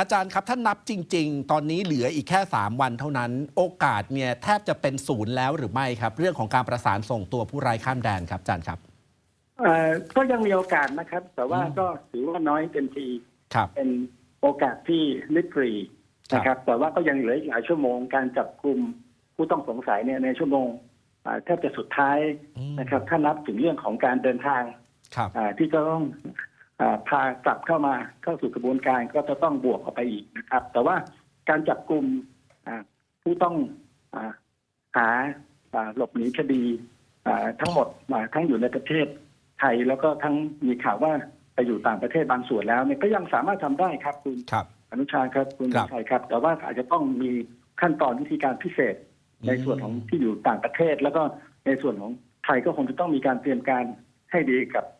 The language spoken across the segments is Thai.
อาจารย์ครับถ้านับจริง ๆ ตอนนี้เหลืออีกแค่ 3 วันเท่านั้น โอกาสเนี่ยแทบจะเป็นศูนย์แล้วหรือไม่ครับ เรื่องของการประสานส่งตัวผู้ร้ายข้ามแดนครับอาจารย์ครับเอ่อก็ยังมีโอกาสนะครับ แต่ว่าอืมก็ถือว่าน้อยเต็มทีครับเป็นโอกาสที่ลิบหรีนะครับ แต่ว่าก็ยังเหลืออีกหลายชั่วโมงการจับกลุ่มผู้ต้องสงสัยเนี่ยในชั่วโมงอ่าแทบจะสุดท้ายอืมนะครับ ถ้านับถึงเรื่องของการเดินทางครับอ่าที่จะต้องอา พากลับเข้ามาเข้าสู่กระบวนการก็จะต้องบวกออกไปอีกนะครับ แต่ว่าการจับกลุ่มอ่าผู้ต้องอาหาอ่าหลบหนีคดีอ่าทั้งหมดมาทั้งอยู่ในประเทศไทยแล้วก็ทั้งมีข่าวว่าไปอยู่ต่างประเทศบางส่วนแล้วเนี่ยก็ยังสามารถทำได้ครับคุณครับอนุชาครับคุณครับชัยครับ แต่ว่าอาจจะต้องมีขั้นตอนวิธีการพิเศษอืมในส่วนของที่อยู่ต่างประเทศ แล้วก็ในส่วนของไทยก็คงจะต้องมีการเตรียมการให้ดีกับอ่า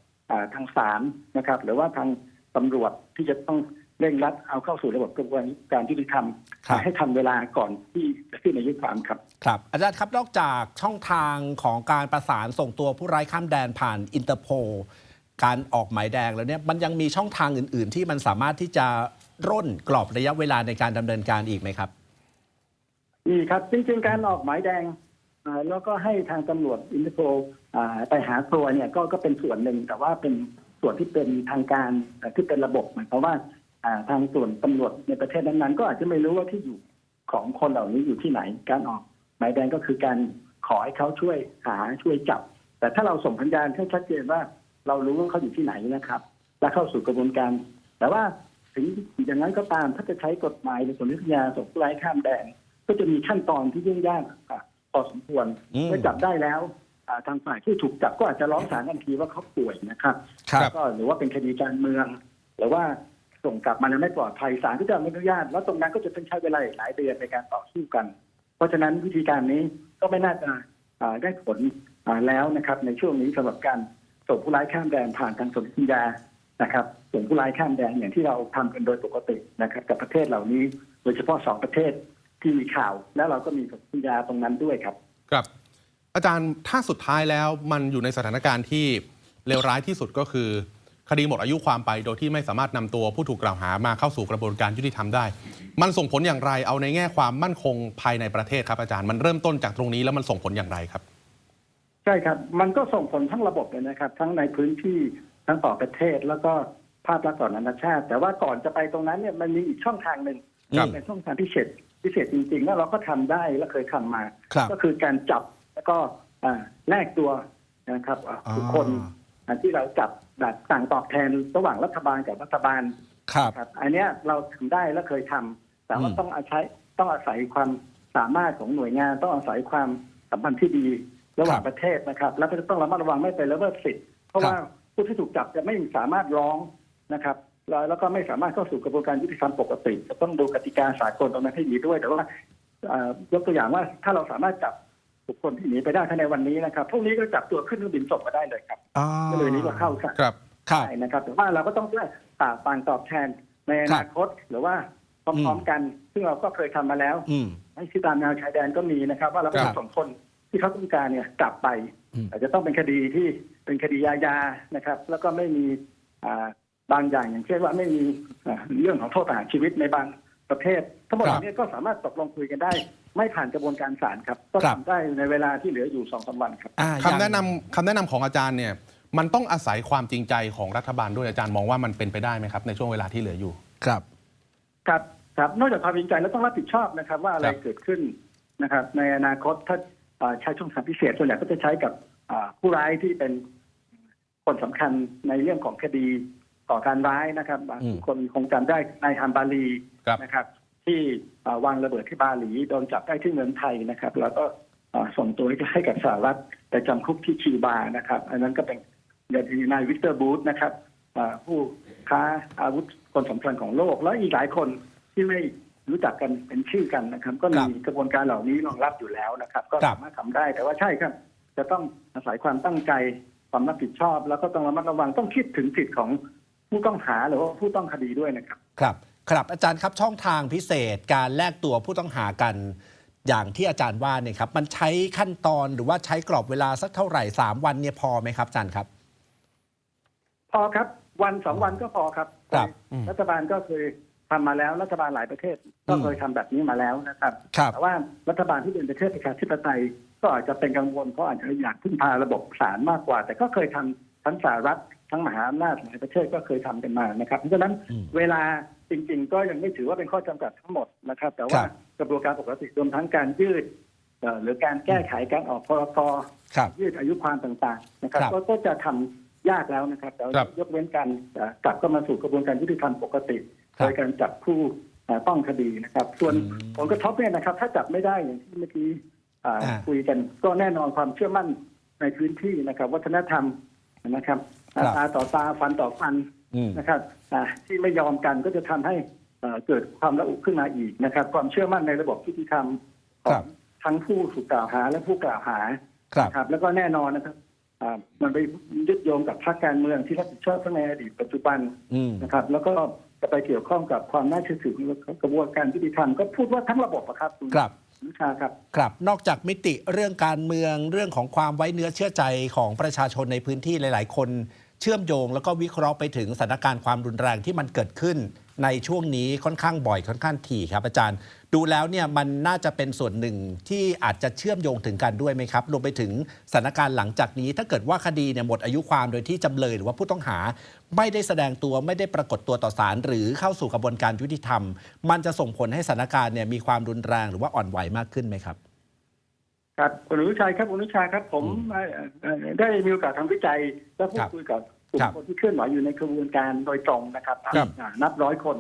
ทางศาลนะครับ หรือว่าทางตำรวจที่จะต้องเร่งรัดเอาเข้าสู่ระบบกระบวนการยุติธรรมครับให้ทันเวลาก่อนที่จะสิ้นอายุความครับครับ อาจารย์ครับนอกจากช่องทางของการประสานส่งตัวผู้ร้ายข้ามแดนผ่านอินเตอร์โพการออกหมายแดงแล้วเนี่ยมันยังมีช่องทางอื่น ๆ ที่มันสามารถที่จะร่นกรอบระยะเวลาในการดำเนินการอีกไหมครับมีครับจริงๆการออกหมายแดงอ่า แล้วก็ให้ทางตำรวจอินเตอร์โพลไปหาตัวเนี่ยก็ก็เป็นส่วนหนึ่งแต่ว่าเป็นส่วนที่เป็นทางการที่เป็นระบบหมายความว่าทางส่วนตำรวจในประเทศนั้นๆ ก็อาจจะไม่รู้ว่าที่อยู่ของคนเหล่านี้อยู่ที่ไหน การออกหมายแดงก็คือการขอให้เขาช่วยหาช่วยจับ แต่ถ้าเราส่งสัญญาณให้ชัดเจนว่า เรารู้ว่าเขาอยู่ที่ไหนนะครับ และเข้าสู่กระบวนการ แต่ว่าถึงอย่างนั้นก็ตามถ้าจะใช้กฎหมายในส่วนนิยาส่งผู้ร้ายข้ามแดน ก็จะมีขั้นตอนที่ยุ่งยากอะ พอสมควรอืมเมื่อจับได้แล้วอ่าทางฝ่ายที่ถูกจับก็อาจจะร้องศาลทันทีว่าเขาป่วยนะครับครับก็หรือว่าเป็นคดีการเมือง หรือว่าส่งกลับมาแล้วไม่ปลอดภัยศาลก็จะไม่อนุญาต แล้วตรงนั้นก็จะต้องใช้เวลาอีกหลายเดือนในการต่อสู้กัน เพราะฉะนั้นวิธีการนี้ก็ไม่น่าจะอ่าได้ผลอ่าแล้วนะครับ ในช่วงนี้สำหรับการส่งผู้ร้ายข้ามแดนผ่านทางสนธิญญานะครับส่งผู้ร้ายข้ามแดนอย่างที่เราทำกันโดยปกตินะครับกับประเทศเหล่านี้ โดยเฉพาะสองประเทศ ที่มีข่าว แล้วเราก็มีสนธิญญาตรงนั้นด้วยครับ ครับ อาจารย์ถ้าสุดท้ายแล้วมันอยู่ในสถานการณ์ที่เลวร้ายที่สุดก็คือ คดีหมดอายุความไปโดยที่ไม่สามารถนำตัวผู้ถูกกล่าวหามาเข้าสู่กระบวนการยุติธรรมได้ มันส่งผลอย่างไรเอาในแง่ความมั่นคงภายในประเทศครับอาจารย์มันเริ่มต้นจากตรงนี้แล้วมันส่งผลอย่างไรครับ ใช่ครับ มันก็ส่งผลทั้งระบบเลยนะครับ ทั้งในพื้นที่ทั้งต่อประเทศแล้วก็ภาพลักษณ์ต่อนานาชาติ แต่ว่าก่อนจะไปตรงนั้นเนี่ยมันมีอีกช่องทางหนึ่งครับเป็นช่องทางพิเศษ พิเศษจริงๆ แล้วเราก็ทำได้และเคยทำมาครับก็คือการจับแล้วก็อ่าแลกตัวนะครับอ่าบุคคลอ่าที่เราจับแบบต่างตอบแทนระหว่างรัฐบาลกับรัฐบาลครับครับอันเนี้ยเราทำได้และเคยทำแต่ว่าอืมต้องอาศัยต้องอาศัยความสามารถของหน่วยงาน ต้องอาศัยความสัมพันธ์ที่ดีระหว่างประเทศนะครับ แล้วก็จะต้องระมัดระวังไม่ไปละเมิดสิทธิ์เพราะว่าผู้ที่ถูกจับจะไม่สามารถร้องนะครับ แล้วแล้วก็ไม่สามารถเข้าสู่กระบวนการยุติธรรมปกติจะต้องดูกติกาสากลตรงนั้นให้ดีด้วย แต่ว่าเอ่อยกตัวอย่างว่าถ้าเราสามารถจับบุคคลที่หนีไปได้ภายในวันนี้นะครับพรุ่งนี้ก็จับตัวขึ้นเครื่องบินส่งมาได้เลยครับอ่าก็เลยนี้ก็เข้าค่ะครับครับใช่นะครับแต่ว่าเราก็ต้องได้ต่างต่างตอบแทนในอนาคตหรือว่าพร้อมๆกัน ซึ่งเราก็เคยทำมาแล้วอืมให้ที่ตามแนวชายแดนก็มีนะครับ ว่าเราก็ครัจะบส่งคนที่เขาต้องการเนี่ยกลับไปอืมอาจจะต้องเป็นคดีที่เป็นคดียายานะครับ แล้วก็ไม่มีอ่า บางอย่างอย่างเช่นว่าไม่มีอ่าเรื่องของโทษประหารชีวิตในบางประเภททั้งหมดเหล่านี้ก็สามารถตกลงคุยกันได้ ไม่ผ่านกระบวนการศาลครับก็ครับทำได้ในเวลาที่เหลืออยู่สองสามวันครับอ่าคำแนะอย่างนำคำแนะนำของอาจารย์เนี่ยมันต้องอาศัยความจริงใจของรัฐบาลด้วยอาจารย์มองว่ามันเป็นไปได้ไหมครับ ในช่วงเวลาที่เหลืออยู่ครับครับครับนอกจากความจริงใจแล้วต้องรับผิดชอบนะครับ ว่าอะไรครับเกิดขึ้นนะครับ ในอนาคตถ้าอ่าใช้ช่องทางพิเศษส่วนใหญ่ก็จะใช้กับอ่าผู้ร้ายที่เป็นคนสำคัญในเรื่องของคดี ต่อการร้ายนะครับบางอืมคนคงจำได้นายฮัมบาลีครับนะครับ ที่อ่าวางระเบิดที่บาหลีโดนจับได้ที่เมืองไทยนะครับ แล้วก็อ่าส่งตัวให้กับสหรัฐไปจำคุกที่คิวบานะครับ อันนั้นก็เป็นอย่างที่นายวิกเตอร์บูธนะครับอ่าผู้ค้าอาวุธคนสำคัญของโลก แล้วอีกหลายคนที่ไม่รู้จักกันเป็นชื่อกันนะครับ ก็มีกระบวนการเหล่านี้รองรับอยู่แล้วนะครับ ก็ครับสามารถทำได้แต่ว่าใช่ครับ จะต้องอาศัยความตั้งใจความรับผิดชอบ แล้วก็ต้องระมัดระวังต้องคิดถึงสิทธิ์ของ ผู้ต้องหาหรือว่าผู้ต้องคดีด้วยนะครับ ครับ ครับอาจารย์ครับช่องทางพิเศษการแลกตัวผู้ต้องหากัน อย่างที่อาจารย์ว่าเนี่ยครับมันใช้ขั้นตอนหรือว่าใช้กรอบเวลาสักเท่าไหร่3วันเนี่ยพอไหมครับอาจารย์ครับ พอครับ วันสองวันก็พอครับ ครับอืม รัฐบาลก็เคยทำมาแล้วรัฐบาลหลายประเทศก็เคยทำแบบนี้มาแล้วนะครับ ครับ แต่ว่ารัฐบาลที่เป็นประเทศประชาธิปไตยก็อาจจะเป็นกังวลเพราะอาจจะอยากพึ่งพาระบบศาลมากกว่า แต่ก็เคยทำทั้งสหรัฐ ทั้งมหาอำนาจหลายประเทศก็เคยทำกันมานะครับเพราะฉะนั้นอืมเวลาจริง ๆ ก็ยังไม่ถือว่าเป็นข้อจำกัดทั้งหมดนะครับ แต่ว่าครับกระบวนการปกติรวมทั้งการยืดเอ่อหรือการแก้ไขการออกพรกครับยืดอายุความต่างๆ นะครับครับก็ก็จะทำยากแล้วนะครับแต่ครับยกเว้นการเอ่อกลับก็มาสู่กระบวนการยุติธรรมปกติครับโดยการจับผู้เอ่อต้องคดีนะครับ ส่วนอืมผลกระทบเนี่ยนะครับ ถ้าจับไม่ได้อย่างที่เมื่อกี้อ่าอ่าคุยกันก็แน่นอนความเชื่อมั่นในพื้นที่นะครับ วัฒนธรรมนะครับครับ ตาต่อตาฟันต่อฟันอืมนะครับอ่าที่ไม่ยอมกันก็จะทำให้เอ่อเกิดความระอุขึ้นมาอีกนะครับ ความเชื่อมั่นในระบบยุติธรรมขคอรังบทั้งผู้ถูกกล่าวหาและผู้กล่าวหาครับนะครับแล้วก็แน่นอนนะครับอ่ามันไปยึดโยงกับพรรคการเมืองที่รับผิดชอบทั้งในอดีตปัจจุบันอืมนะครับ แล้วก็จะไปเกี่ยวข้องกับความน่าเชื่อถือกระบวนการยุติธรรมก็พูดว่าทั้งระบบอะครับณครับนุชา ครับครับนอกจากมิติเรื่องการเมืองเรื่องของความไว้เนื้อเชื่อใจของประชาชนในพื้นที่หลาย ๆ คน เชื่อมโยงแล้วก็วิเคราะห์ไปถึงสถานการณ์ความรุนแรงที่มันเกิดขึ้น ในช่วงนี้ค่อนข้างบ่อยค่อนข้างถี่ครับ อาจารย์ ดูแล้วเนี่ยมันน่าจะเป็นส่วนหนึ่งที่อาจจะเชื่อมโยงถึงกันด้วยไหมครับรวมไปถึงสถานการณ์หลังจากนี้ ถ้าเกิดว่าคดีเนี่ยหมดอายุความโดยที่จำเลยหรือว่าผู้ต้องหา ไม่ได้แสดงตัวไม่ได้ปรากฏตัวต่อศาลหรือเข้าสู่กระบวนการยุติธรรม มันจะส่งผลให้สถานการณ์เนี่ยมีความรุนแรงหรือว่าอ่อนไหวมากขึ้นไหมครับครับคุณอนุชัยครับคุณอนุชาครับ ผมอืมเอ่อเอ่อได้มีโอกาสทำวิจัยและพูคดรับคุยกับ กลุ่มครับคนที่เคลื่อนไหวอยู่ในกระบวนการโดยตรงนะครับครับอ่านับร้อยคน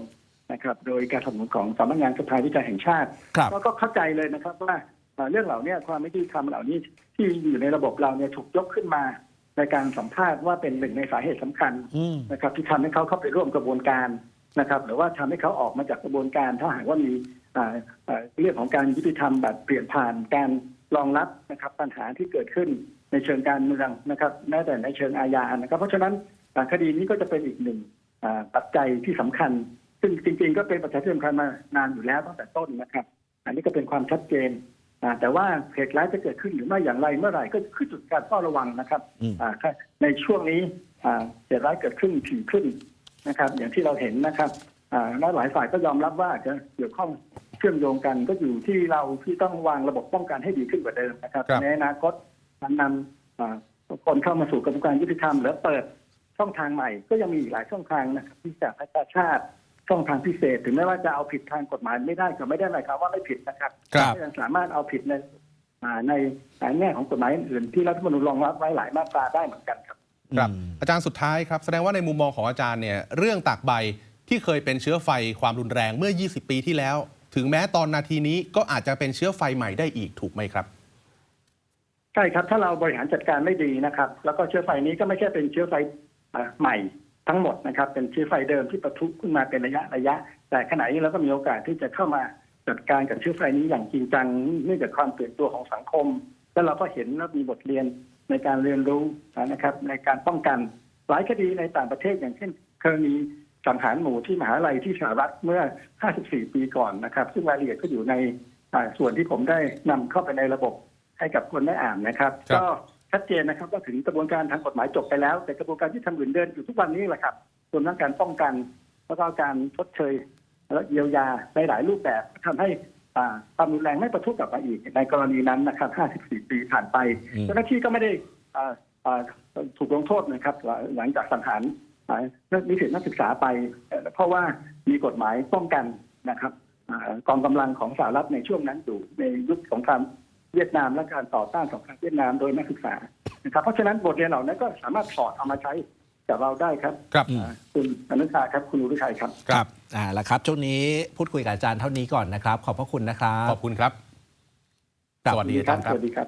นะครับ โดยการสนับสนุนของสำนักงานสภาวิจัยแห่งชาติครับก็ก็เข้าใจเลยนะครับว่าเอ่อเรื่องเหล่านี้ความไม่ยุติธรรมเหล่านี้ที่อยู่ในระบบเราเนี่ยถูกยกขึ้นมาในการสัมภาษณ์ว่าเป็นหนึ่งในสาเหตุสำคัญอืมนะครับที่ทำให้เขาเข้าไปร่วมกระบวนการนะครับ หรือว่าทำให้เขาออกมาจากกระบวนการ ถ้าหากว่ามีอ่าอ่าเรื่องของการยุติธรรมแบบเปลี่ยนผ่านการรองรับนะครับปัญหาที่เกิดขึ้น ในเชิงการเมืองนะครับแม้แต่ในเชิงอาญานะครับ เพราะฉะนั้นอ่าคดีนี้ก็จะเป็นอีกหนึ่งอ่าปัจจัยที่สำคัญ ซึ่งจริง ๆ ก็เป็นปัจจัยที่สำคัญมานานอยู่แล้วตั้งแต่ต้นนะครับ อันนี้ก็เป็นความชัดเจนอ่าแต่ว่าเหตุร้ายจะเกิดขึ้นหรือไม่อย่างไรเมื่อไหร่ก็ขึ้นจุดการเฝ้าระวังนะครับอืมอ่าครับในช่วงนี้อ่าเหตุร้ายเกิดขึ้นถี่ขึ้นนะครับ อย่างที่เราเห็นนะครับอ่าและหลายฝ่ายก็ยอมรับว่าอาจจะเกี่ยวข้องเชื่อมโยงกันก็อยู่ที่เราที่ต้องวางระบบป้องกันให้ดีขึ้นกว่าเดิมนะครับครับในอนาคตการ นำอ่าคนเข้ามาสู่กระบวนการยุติธรรมหรือเปิดช่องทางใหม่ ก็ยังมีอีกหลายช่องทางนะครับที่จะพัฒนาชาติช่องทางพิเศษ ถึงแม้ว่าจะเอาผิดทางกฎหมายไม่ได้ก็ไม่ได้หมายความว่าไม่ผิดนะครับครับก็ยังสามารถเอาผิดในอ่าในแง่ของกฎหมายอื่นๆที่รัฐธรรมนูญรองรับไว้หลายมาตราได้เหมือนกันครับครับอืมอาจารย์สุดท้ายครับ แสดงว่าในมุมมองของอาจารย์เนี่ยเรื่องตากใบที่เคยเป็นเชื้อไฟความรุนแรงเมื่อ 20 ปีที่แล้ว ถึงแม้ตอนนาทีนี้ก็อาจจะเป็นเชื้อไฟใหม่ได้อีกถูกไหมครับใช่ครับ ถ้าเราบริหารจัดการไม่ดีนะครับ แล้วก็เชื้อไฟนี้ก็ไม่ใช่เป็นเชื้อไฟอใหม่ทั้งหมดนะครับ เป็นเชื้อไฟเดิมที่ปะทุขึ้นมาเป็นระยะระยะ แต่ขณะนี้เราก็มีโอกาสที่จะเข้ามาจัดการกับเชื้อไฟนี้อย่างจริงจังเนื่องจากความเปลี่ยนตัวของสังคม แล้วเราก็เห็นและมีบทเรียนในการเรียนรู้นะครับ ในการป้องกันหลายคดีในต่างประเทศอย่างเช่นกรณีสังหารหมู่ที่มหาลัยที่สหรัฐเมื่อ 54 ปีก่อนนะครับ ซึ่งรายละเอียดก็อยู่ในส่วนที่ผมได้นำเข้าไปในระบบ ให้กับคนได้อ่านนะครับ ครับ ก็ชัดเจนนะครับว่าถึงกระบวนการทางกฎหมายจบไปแล้ว แต่กระบวนการที่ทำอื่นเดินอยู่ทุกวันนี้แหละครับรวมทั้งการป้องกันแล้วก็การชดเชยและเยียวยาในหลายรูปแบบทำให้อ่าความรุนแรงไม่ประทุกลับมาอีก ในกรณีนั้นนะครับ 54 ปีผ่านไปอืม เจ้าหน้าที่ก็ไม่ได้อ่าอ่าถูกลงโทษนะครับ หลังจากสังหารอ่านิสิตนักศึกษาไปเอ่อเพราะว่ามีกฎหมายป้องกันนะครับ อ่ากองกำลังของสหรัฐในช่วงนั้นอยู่ในยุคสงคราม เวียดนามและการต่อต้านสงครามเวียดนามโดยนักศึกษานะครับเพราะฉะนั้นบทเรียนเหล่านั้นก็สามารถถอดเอามาใช้กับเราได้ครับครับอืมอ่าคุณอนุชาครับคุณอุรุชัยครับครับอ่าละครับช่วงนี้พูดคุยกับอาจารย์เท่านี้ก่อนนะครับ ขอบพระคุณนะครับ ขอบคุณครับครับสวัสดีอาจารย์ครับสวัสดีครับ